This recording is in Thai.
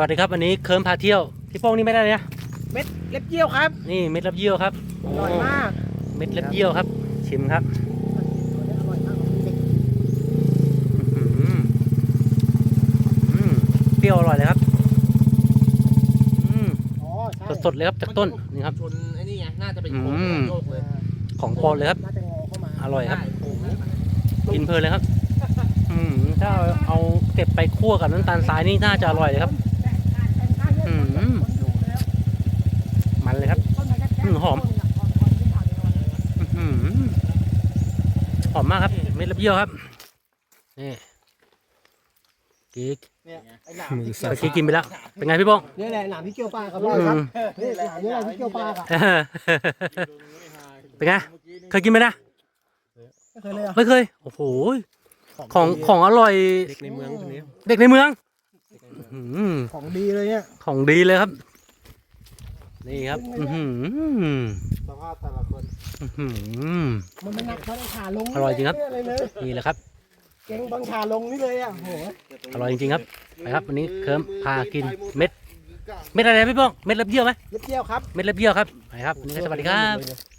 สวัสดีครับวันนี้เคิร์มพาเที่ยวพี่โป้งนี่ไม่ได้เลยนะเม็ดเล็บเยี่ยวครับนี่เม็ดเล็บเยี่ยวครับอร่อยมากเม็ดเล็บเยี่ยวครับ ชิมครับอร่อยมากอื้อหืออืมเปรี้ยวอร่อยเลยครับอืมอ๋อใช่สดๆเลยครับจากต้นนี่ครับชนไอ้นี่ไงน่าจะเป็นอืโค้งมโยกเลยของโปรดเลยครับน่าจะงอเข้ามาอร่อยครับได้โค้งนะกินเพลินเลยครับอืมถ้าเอาเก็บไปคั่วกับน้ำตาลทรายนี่น่าจะอร่อยเลยครับ อืม มันเลยครับ อืม หอมอื้อหือหอมมากครับ เม็ดเล็บเยี่ยวครับนี่กิ๊กเนี่ยไอ้หนามเมื่ที่อกี้กินไปแล้ว เป็นไงพี่โป้งนี่แหละหนามที่เกี่ยวปลาครับอร่อยครับนี่แหละนี่แหละที่เกี่ยวปลาครับเป็นไงเคยกินไหมนะไม่เคยเลยอะไม่เคยโอ้โหของของอร่อยเด็กในเมืองคนนี้เด็กในเมืองอื้อหือของดีเลยเนี่ยของดีเลยครับ นี่ครับอื้อหือสภาพแต่ละคนอื้อหือ มันไม่หนักเท่าไอ้ขาลงอร่อยจริงครับ เลยเลยนี่แหละครับ เก่งบางขาลงนี่เลยอะโหอร่อยจริงๆครับไปครับวันนี้เคิร์มพากินเม็ด เม็ดอะไรนะพี่โป้งเม็ดเล็บเยี่ยวไหมเล็บเยี่ยวครับ เม็ดเล็บเยี่ยวครับไปครับวันนี้ก็สวัสดีครับ